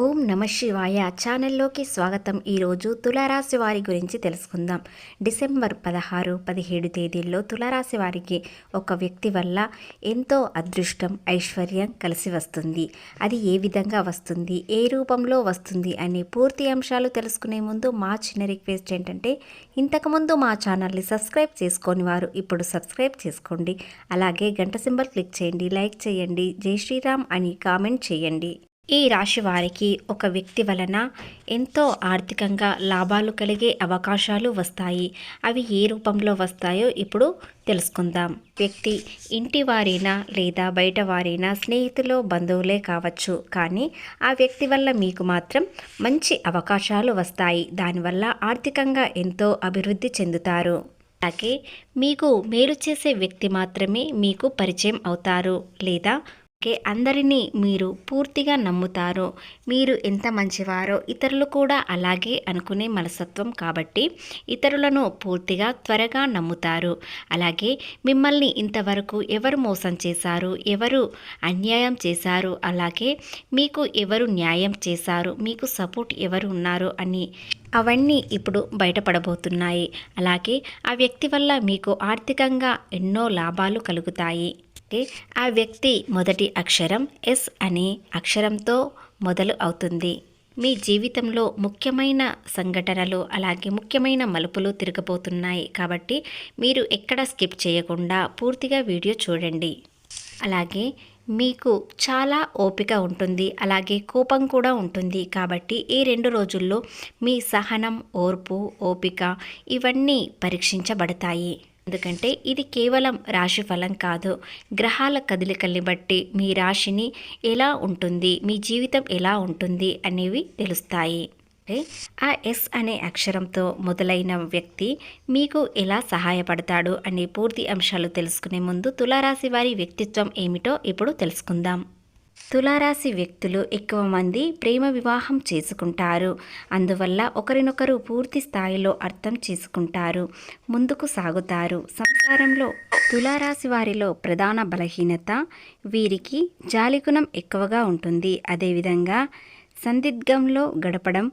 ఓం నమ శివాయ. ఛానల్లోకి స్వాగతం. ఈరోజు తులారాశి వారి గురించి తెలుసుకుందాం. డిసెంబర్ పదహారు పదిహేడు తేదీల్లో తులారాశి వారికి ఒక వ్యక్తి వల్ల ఎంతో అదృష్టం ఐశ్వర్యం కలిసి వస్తుంది. అది ఏ విధంగా వస్తుంది? ఏ రూపంలో వస్తుంది? అనే పూర్తి అంశాలు తెలుసుకునే ముందు మా చిన్న రిక్వెస్ట్ ఏంటంటే ఇంతకుముందు మా ఛానల్ని సబ్స్క్రైబ్ చేసుకొని వారు ఇప్పుడు సబ్స్క్రైబ్ చేసుకోండి. అలాగే గంట సింబల్ క్లిక్ చేయండి లైక్ చేయండి జై శ్రీరామ్ అని కామెంట్ చేయండి. ఈ రాశి వారికి ఒక వ్యక్తి వలన ఎంతో ఆర్థికంగా లాభాలు కలిగే అవకాశాలు వస్తాయి. అవి ఏ రూపంలో వస్తాయో ఇప్పుడు తెలుసుకుందాం. వ్యక్తి ఇంటి వారైనా లేదా బయట వారైనా స్నేహితులు బంధువులే కావచ్చు. కానీ ఆ వ్యక్తి వల్ల మీకు మాత్రం మంచి అవకాశాలు వస్తాయి. దానివల్ల ఆర్థికంగా ఎంతో అభివృద్ధి చెందుతారు. అలాగే మీకు మేలు చేసే వ్యక్తి మాత్రమే మీకు పరిచయం అవుతారు. లేదా అలాగే అందరినీ మీరు పూర్తిగా నమ్ముతారో మీరు ఎంత మంచివారో ఇతరులు కూడా అలాగే అనుకునే మనసత్వం కాబట్టి ఇతరులను పూర్తిగా త్వరగా నమ్ముతారు. అలాగే మిమ్మల్ని ఇంతవరకు ఎవరు మోసం చేశారు ఎవరు అన్యాయం చేశారు అలాగే మీకు ఎవరు న్యాయం చేశారు మీకు సపోర్ట్ ఎవరు ఉన్నారు అని అవన్నీ ఇప్పుడు బయటపడబోతున్నాయి. అలాగే ఆ వ్యక్తి వల్ల మీకు ఆర్థికంగా ఎన్నో లాభాలు కలుగుతాయి. కాబట్టి ఆ వ్యక్తి మొదటి అక్షరం ఎస్ అనే అక్షరంతో మొదలు అవుతుంది. మీ జీవితంలో ముఖ్యమైన సంఘటనలు అలాగే ముఖ్యమైన మలుపులు తిరగబోతున్నాయి కాబట్టి మీరు ఎక్కడ స్కిప్ చేయకుండా పూర్తిగా వీడియో చూడండి. అలాగే మీకు చాలా ఓపిక ఉంటుంది అలాగే కోపం కూడా ఉంటుంది కాబట్టి ఈ రెండు రోజుల్లో మీ సహనం ఓర్పు ఓపిక ఇవన్నీ పరీక్షించబడతాయి. ఎందుకంటే ఇది కేవలం రాశి ఫలం కాదు. గ్రహాల కదలికల్ని బట్టి మీ రాశిని ఎలా ఉంటుంది మీ జీవితం ఎలా ఉంటుంది అనేవి తెలుస్తాయి. అంటే ఆ ఎస్ అనే అక్షరంతో మొదలైన వ్యక్తి మీకు ఎలా సహాయపడతాడు అనే పూర్తి అంశాలు తెలుసుకునే ముందు తులారాశి వారి వ్యక్తిత్వం ఏమిటో ఇప్పుడు తెలుసుకుందాం. తులారాశి వ్యక్తులు ఎక్కువ మంది ప్రేమ వివాహం చేసుకుంటారు. అందువల్ల ఒకరినొకరు పూర్తి స్థాయిలో అర్థం చేసుకుంటారు. ముందుకు సాగుతారు. సంసారంలో తులారాశి వారిలో ప్రధాన బలహీనత వీరికి జాలిగుణం ఎక్కువగా ఉంటుంది. అదేవిధంగా సందిగ్ధంలో గడపడం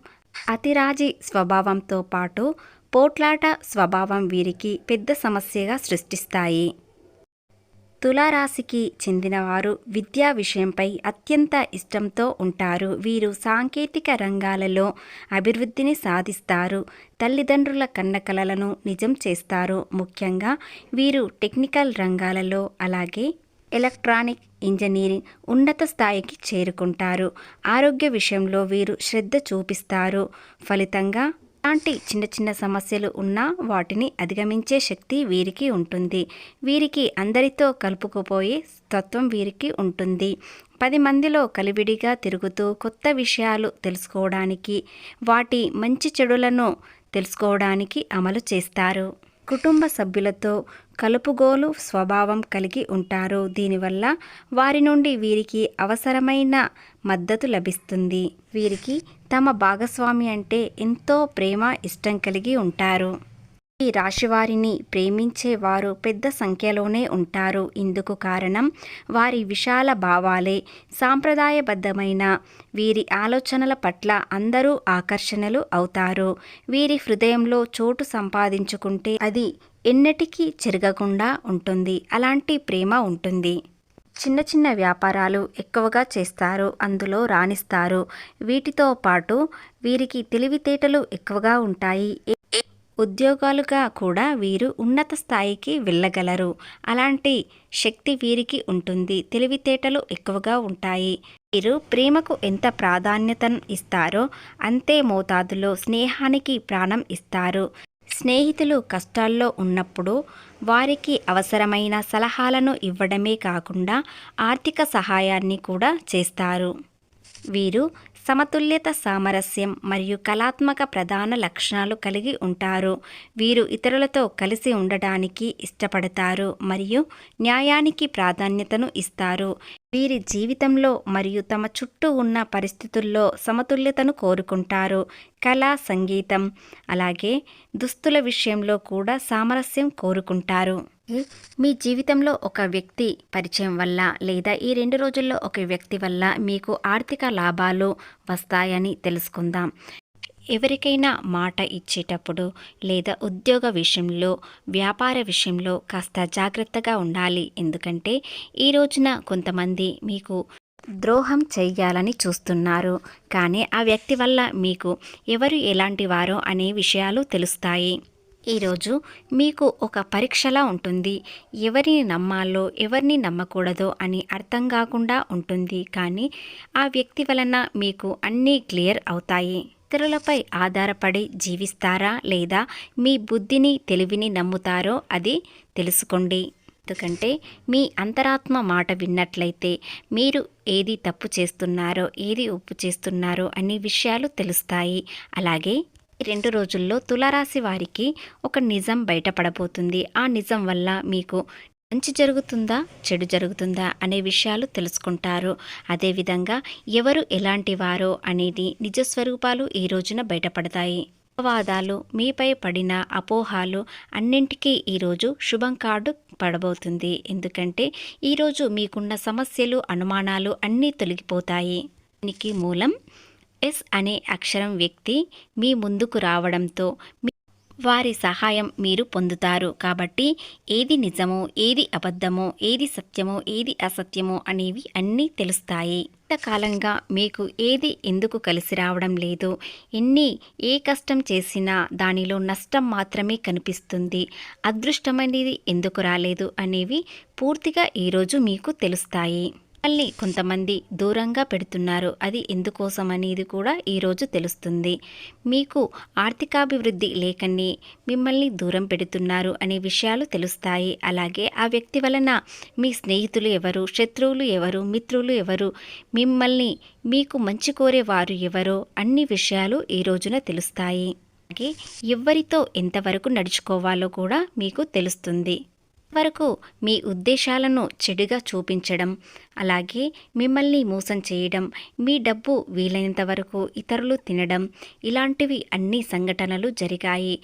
అతిరాజి స్వభావంతో పాటు పోట్లాట స్వభావం వీరికి పెద్ద సమస్యగా సృష్టిస్తాయి. తులారాశికి చెందినవారు విద్యా విషయంపై అత్యంత ఇష్టంతో ఉంటారు. వీరు సాంకేతిక రంగాలలో అభివృద్ధిని సాధిస్తారు. తల్లిదండ్రుల కన్నకలలను నిజం చేస్తారు. ముఖ్యంగా వీరు టెక్నికల్ రంగాలలో అలాగే ఎలక్ట్రానిక్ ఇంజనీరింగ్ ఉన్నత స్థాయికి చేరుకుంటారు. ఆరోగ్య విషయంలో వీరు శ్రద్ధ చూపిస్తారు. ఫలితంగా అలాంటి చిన్న చిన్న సమస్యలు ఉన్నా వాటిని అధిగమించే శక్తి వీరికి ఉంటుంది. వీరికి అందరితో కలుపుకుపోయే తత్వం వీరికి ఉంటుంది. పది మందిలో కలివిడిగా తిరుగుతూ కొత్త విషయాలు తెలుసుకోవడానికి వాటి మంచి చెడులను తెలుసుకోవడానికి అమలు చేస్తారు. కుటుంబ సభ్యులతో కలుపుగోలు స్వభావం కలిగి ఉంటారు. దీనివల్ల వారి నుండి వీరికి అవసరమైన మద్దతు లభిస్తుంది. వీరికి తమ భాగస్వామి అంటే ఎంతో ప్రేమ ఇష్టం కలిగి ఉంటారు. ఈ రాశివారిని ప్రేమించే వారు పెద్ద సంఖ్యలోనే ఉంటారు. ఇందుకు కారణం వారి విశాల భావాలే. సాంప్రదాయబద్ధమైన వీరి ఆలోచనల పట్ల అందరూ ఆకర్షణలు అవుతారు. వీరి హృదయంలో చోటు సంపాదించుకుంటే అది ఎన్నటికీ చెరగకుండా ఉంటుంది. అలాంటి ప్రేమ ఉంటుంది. చిన్న చిన్న వ్యాపారాలు ఎక్కువగా చేస్తారు. అందులో రాణిస్తారు. వీటితో పాటు వీరికి తెలివితేటలు ఎక్కువగా ఉంటాయి. ఉద్యోగాలుగా కూడా వీరు ఉన్నత స్థాయికి వెళ్ళగలరు. అలాంటి శక్తి వీరికి ఉంటుంది. తెలివితేటలు ఎక్కువగా ఉంటాయి. వీరు ప్రేమకు ఎంత ప్రాధాన్యతను ఇస్తారో అంతే మోతాదులో స్నేహానికి ప్రాణం ఇస్తారు. స్నేహితులు కష్టాల్లో ఉన్నప్పుడు వారికి అవసరమైన సలహాలను ఇవ్వడమే కాకుండా ఆర్థిక సహాయాన్ని కూడా చేస్తారు. వీరు సమతుల్యత సామరస్యం మరియు కళాత్మక ప్రధాన లక్షణాలు కలిగి ఉంటారు. వీరు ఇతరులతో కలిసి ఉండటానికి ఇష్టపడతారు మరియు న్యాయానికి ప్రాధాన్యతను ఇస్తారు. వీరి జీవితంలో మరియు తమ చుట్టూ ఉన్న పరిస్థితుల్లో సమతుల్యతను కోరుకుంటారు. కళ సంగీతం అలాగే దుస్తుల విషయంలో కూడా సామరస్యం కోరుకుంటారు. మీ జీవితంలో ఒక వ్యక్తి పరిచయం వల్ల లేదా ఈ రెండు రోజుల్లో ఒక వ్యక్తి వల్ల మీకు ఆర్థిక లాభాలు వస్తాయని తెలుసుకుందాం. ఎవరికైనా మాట ఇచ్చేటప్పుడు లేదా ఉద్యోగ విషయంలో వ్యాపార విషయంలో కాస్త జాగ్రత్తగా ఉండాలి. ఎందుకంటే ఈ రోజున కొంతమంది మీకు ద్రోహం చెయ్యాలని చూస్తున్నారు. కానీ ఆ వ్యక్తి వల్ల మీకు ఎవరు ఎలాంటి వారో అనే విషయాలు తెలుస్తాయి. ఈరోజు మీకు ఒక పరీక్షలా ఉంటుంది. ఎవరిని నమ్మాలో ఎవరిని నమ్మకూడదో అని అర్థం కాకుండా ఉంటుంది. కానీ ఆ వ్యక్తి వలన మీకు అన్నీ క్లియర్ అవుతాయి. ఇతరులపై ఆధారపడి జీవిస్తారా లేదా మీ బుద్ధిని తెలివిని నమ్ముతారో అది తెలుసుకోండి. ఎందుకంటే మీ అంతరాత్మ మాట విన్నట్లయితే మీరు ఏది తప్పు చేస్తున్నారో ఏది ఒప్పు చేస్తున్నారో అనే విషయాలు తెలుస్తాయి. అలాగే రెండు రోజుల్లో తులారాశి వారికి ఒక నిజం బయటపడబోతుంది. ఆ నిజం వల్ల మీకు మంచి జరుగుతుందా? చెడు జరుగుతుందా? అనే విషయాలు తెలుసుకుంటారు. అదేవిధంగా ఎవరు ఎలాంటి వారో అనేది నిజస్వరూపాలు ఈ రోజున బయటపడతాయి. అపవాదాలు మీపై పడిన అపోహాలు అన్నింటికీ ఈరోజు శుభం కార్డు పడబోతుంది. ఎందుకంటే ఈరోజు మీకున్న సమస్యలు అనుమానాలు అన్నీ తొలగిపోతాయి. దీనికి మూలం ఎస్ అనే అక్షరం వ్యక్తి మీ ముందుకు రావడంతో మీ- వారి సహాయం మీరు పొందుతారు. కాబట్టి ఏది నిజమో ఏది అబద్ధమో ఏది సత్యమో ఏది అసత్యమో అనేవి అన్నీ తెలుస్తాయి. కాలంగా మీకు ఏది ఎందుకు కలిసి రావడం లేదు? ఎన్ని ఏ కష్టం చేసినా దానిలో నష్టం మాత్రమే కనిపిస్తుంది. అదృష్టమనేది ఎందుకు రాలేదు అనేవి పూర్తిగా ఈరోజు మీకు తెలుస్తాయి. మిమ్మల్ని కొంతమంది దూరంగా పెడుతున్నారు. అది ఎందుకోసం అనేది కూడా ఈరోజు తెలుస్తుంది. మీకు ఆర్థికాభివృద్ధి లేకని మిమ్మల్ని దూరం పెడుతున్నారు అనే విషయాలు తెలుస్తాయి. అలాగే ఆ వ్యక్తి వలన మీ స్నేహితులు ఎవరు శత్రువులు ఎవరు మిత్రులు ఎవరు మిమ్మల్ని మీకు మంచి కోరే వారు ఎవరో అన్ని విషయాలు ఈ రోజున తెలుస్తాయి. అలాగే ఎవరితో ఎంతవరకు నడుచుకోవాలో కూడా మీకు తెలుస్తుంది. వరకు మీ ఉద్దేశాలను చెడుగా చూపించడం అలాగే మిమ్మల్ని మోసం చేయడం మీ డబ్బు వీలైనంత వరకు ఇతరులు తినడం ఇలాంటివి అన్ని సంఘటనలు జరిగాయి.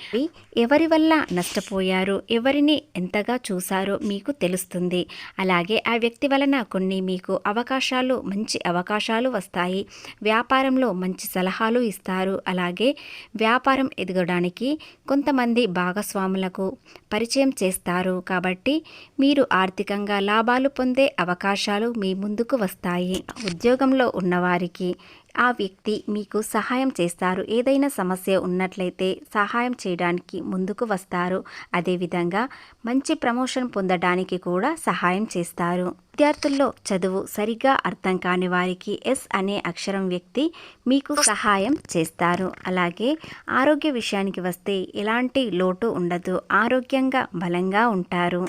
ఎవరి వల్ల నష్టపోయారు ఎవరిని ఎంతగా చూశారో మీకు తెలుస్తుంది. అలాగే ఆ వ్యక్తి వలన కొన్ని మీకు అవకాశాలు మంచి అవకాశాలు వస్తాయి. వ్యాపారంలో మంచి సలహాలు ఇస్తారు. అలాగే వ్యాపారం ఎదగడానికి కొంతమంది భాగస్వాములకు పరిచయం చేస్తారు. కాబట్టి మీరు ఆర్థికంగా లాభాలు పొందే అవకాశాలు మీ ముందుకు వస్తాయి. ఉద్యోగంలో ఉన్నవారికి ఆ వ్యక్తి మీకు సహాయం చేస్తారు. ఏదైనా సమస్య ఉన్నట్లయితే సహాయం చేయడానికి ముందుకు వస్తారు. అదేవిధంగా మంచి ప్రమోషన్ పొందడానికి కూడా సహాయం చేస్తారు. విద్యార్థుల్లో చదువు సరిగా అర్థం కాని వారికి ఎస్ అనే అక్షరం వ్యక్తి మీకు సహాయం చేస్తారు. అలాగే ఆరోగ్య విషయానికి వస్తే ఎలాంటి లోటు ఉండదు. ఆరోగ్యంగా బలంగా ఉంటారు.